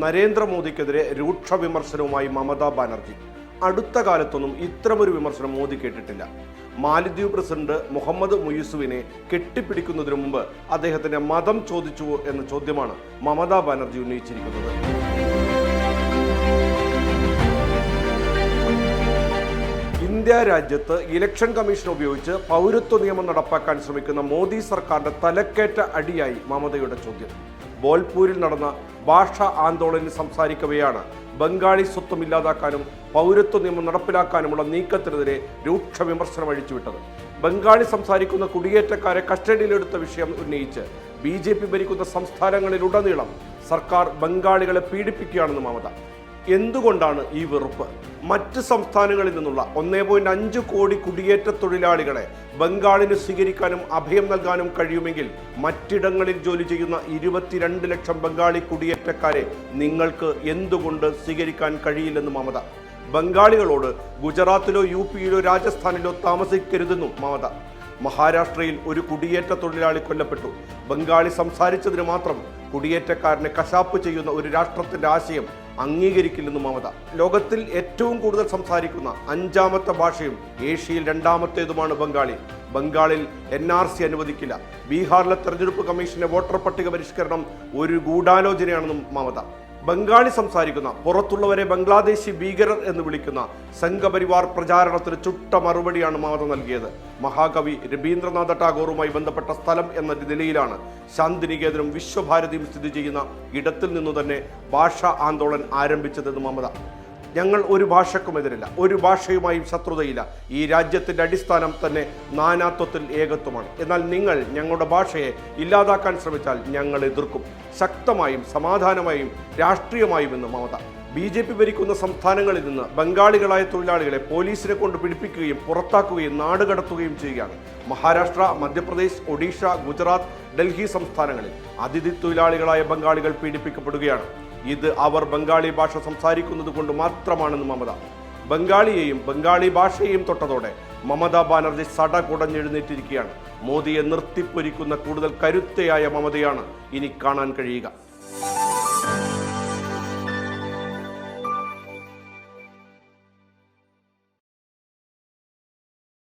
നരേന്ദ്രമോദിക്കെതിരെ രൂക്ഷ വിമർശനവുമായി മമതാ ബാനർജി. അടുത്ത കാലത്തൊന്നും ഇത്തരമൊരു വിമർശനം മോദി കേട്ടിട്ടില്ല. മാലിദ്വീപ് പ്രസിഡന്റ് മുഹമ്മദ് മുയൂസുവിനെ കെട്ടിപ്പിടിക്കുന്നതിനു മുമ്പ് അദ്ദേഹത്തിന്റെ മതം ചോദിച്ചുവോ എന്ന ചോദ്യമാണ് മമതാ ബാനർജി ഉന്നയിച്ചിരിക്കുന്നത്. ഇന്ത്യ രാജ്യത്ത് ഇലക്ഷൻ കമ്മീഷൻ ഉപയോഗിച്ച് പൗരത്വ നിയമം നടപ്പാക്കാൻ ശ്രമിക്കുന്ന മോദി സർക്കാരിന്റെ തലക്കേറ്റ അടിയായി മമതയുടെ ചോദ്യം. ബോൽപൂരിൽ നടന്ന ഭാഷാ ആന്തോളനിൽ സംസാരിക്കവെയാണ്. ബംഗാളി സ്വത്വം ഇല്ലാതാക്കാനും പൗരത്വ നിയമം നടപ്പിലാക്കാനുമുള്ള നീക്കത്തിനെതിരെ രൂക്ഷ വിമർശനം അഴിച്ചുവിട്ടത്. ബംഗാളി സംസാരിക്കുന്ന കുടിയേറ്റക്കാരെ കസ്റ്റഡിയിലെടുത്ത വിഷയം ഉന്നയിച്ച് ബി ജെ പി ഭരിക്കുന്ന സംസ്ഥാനങ്ങളിലുടനീളം സർക്കാർ ബംഗാളികളെ പീഡിപ്പിക്കുകയാണെന്ന് മമത. എന്തുകൊണ്ടാണ് ഈ വെറുപ്പ്? മറ്റ് സംസ്ഥാനങ്ങളിൽ നിന്നുള്ള ഒന്നേ പോയിന്റ് അഞ്ച് കോടി കുടിയേറ്റ തൊഴിലാളികളെ ബംഗാളിന് സ്വീകരിക്കാനും അഭയം നൽകാനും കഴിയുമെങ്കിൽ മറ്റിടങ്ങളിൽ ജോലി ചെയ്യുന്ന ഇരുപത്തിരണ്ട് ലക്ഷം ബംഗാളി കുടിയേറ്റക്കാരെ നിങ്ങൾക്ക് എന്തുകൊണ്ട് സ്വീകരിക്കാൻ കഴിയില്ലെന്ന് മമത? ബംഗാളികളോട് ഗുജറാത്തിലോ യു പിയിലോ രാജസ്ഥാനിലോ താമസിക്കരുതെന്നും മമത. മഹാരാഷ്ട്രയിൽ ഒരു കുടിയേറ്റ തൊഴിലാളി കൊല്ലപ്പെട്ടു. ബംഗാളി സംസാരിച്ചതിന് മാത്രം കുടിയേറ്റക്കാരനെ കശാപ്പ് ചെയ്യുന്ന ഒരു രാഷ്ട്രത്തിന്റെ ആശയം അംഗീകരിക്കില്ലെന്ന് മമത. ലോകത്തിൽ ഏറ്റവും കൂടുതൽ സംസാരിക്കുന്ന അഞ്ചാമത്തെ ഭാഷയും ഏഷ്യയിൽ രണ്ടാമത്തേതുമാണ് ബംഗാളി. ബംഗാളിൽ എൻ ആർ സി അനുവദിക്കില്ല. ബീഹാറിലെ തെരഞ്ഞെടുപ്പ് കമ്മീഷന്റെ വോട്ടർ പട്ടിക പരിഷ്കരണം ഒരു ഗൂഢാലോചനയാണെന്നും മമത. ബംഗാളി സംസാരിക്കുന്ന പുറത്തുള്ളവരെ ബംഗ്ലാദേശി ഭീകരർ എന്ന് വിളിക്കുന്ന സംഘപരിവാർ പ്രചാരണത്തിന് ചുട്ട മറുപടിയാണ് മമത നൽകിയത്. മഹാകവി രവീന്ദ്രനാഥ ടാഗോറുമായി ബന്ധപ്പെട്ട സ്ഥലം എന്ന നിലയിലാണ് ശാന്തിനികേതനും വിശ്വഭാരതിയും സ്ഥിതി ചെയ്യുന്ന ഇടത്തിൽ നിന്നു തന്നെ ഭാഷാ ആന്തോളൻ ആരംഭിച്ചതെന്ന് മമത. ഞങ്ങൾ ഒരു ഭാഷക്കും ഭാഷക്കുമെതിരില്ല ഒരു ഭാഷയുമായും ശത്രുതയില്ല. ഈ രാജ്യത്തിന്റെ അടിസ്ഥാനം തന്നെ നാനാത്വത്തിൽ ഏകത്വമാണ്. എന്നാൽ നിങ്ങൾ ഞങ്ങളുടെ ഭാഷയെ ഇല്ലാതാക്കാൻ ശ്രമിച്ചാൽ ഞങ്ങൾ എതിർക്കും. ശക്തമായും സമാധാനമായും രാഷ്ട്രീയമായും എന്ന് മമത. ബി ജെ പി ഭരിക്കുന്ന സംസ്ഥാനങ്ങളിൽ നിന്ന് ബംഗാളികളായ തൊഴിലാളികളെ പോലീസിനെ കൊണ്ട് പിടിപ്പിക്കുകയും പുറത്താക്കുകയും നാടുകടത്തുകയും ചെയ്യുകയാണ്. മഹാരാഷ്ട്ര മധ്യപ്രദേശ് ഒഡീഷ ഗുജറാത്ത് ഡൽഹി സംസ്ഥാനങ്ങളിൽ അതിഥി തൊഴിലാളികളായ ബംഗാളികൾ പീഡിപ്പിക്കപ്പെടുകയാണ്. ഇത് അവർ ബംഗാളി ഭാഷ സംസാരിക്കുന്നത് കൊണ്ട് മാത്രമാണെന്ന് മമത. ബംഗാളിയെയും ബംഗാളി ഭാഷയെയും തൊട്ടതോടെ മമതാ ബാനർജി സട കുടഞ്ഞെഴുന്നേറ്റിരിക്കുകയാണ് മോദിയെ നിർത്തിപ്പൊരിക്കുന്ന കൂടുതൽ കരുത്തയായ മമതയാണ് ഇനി കാണാൻ കഴിയുക.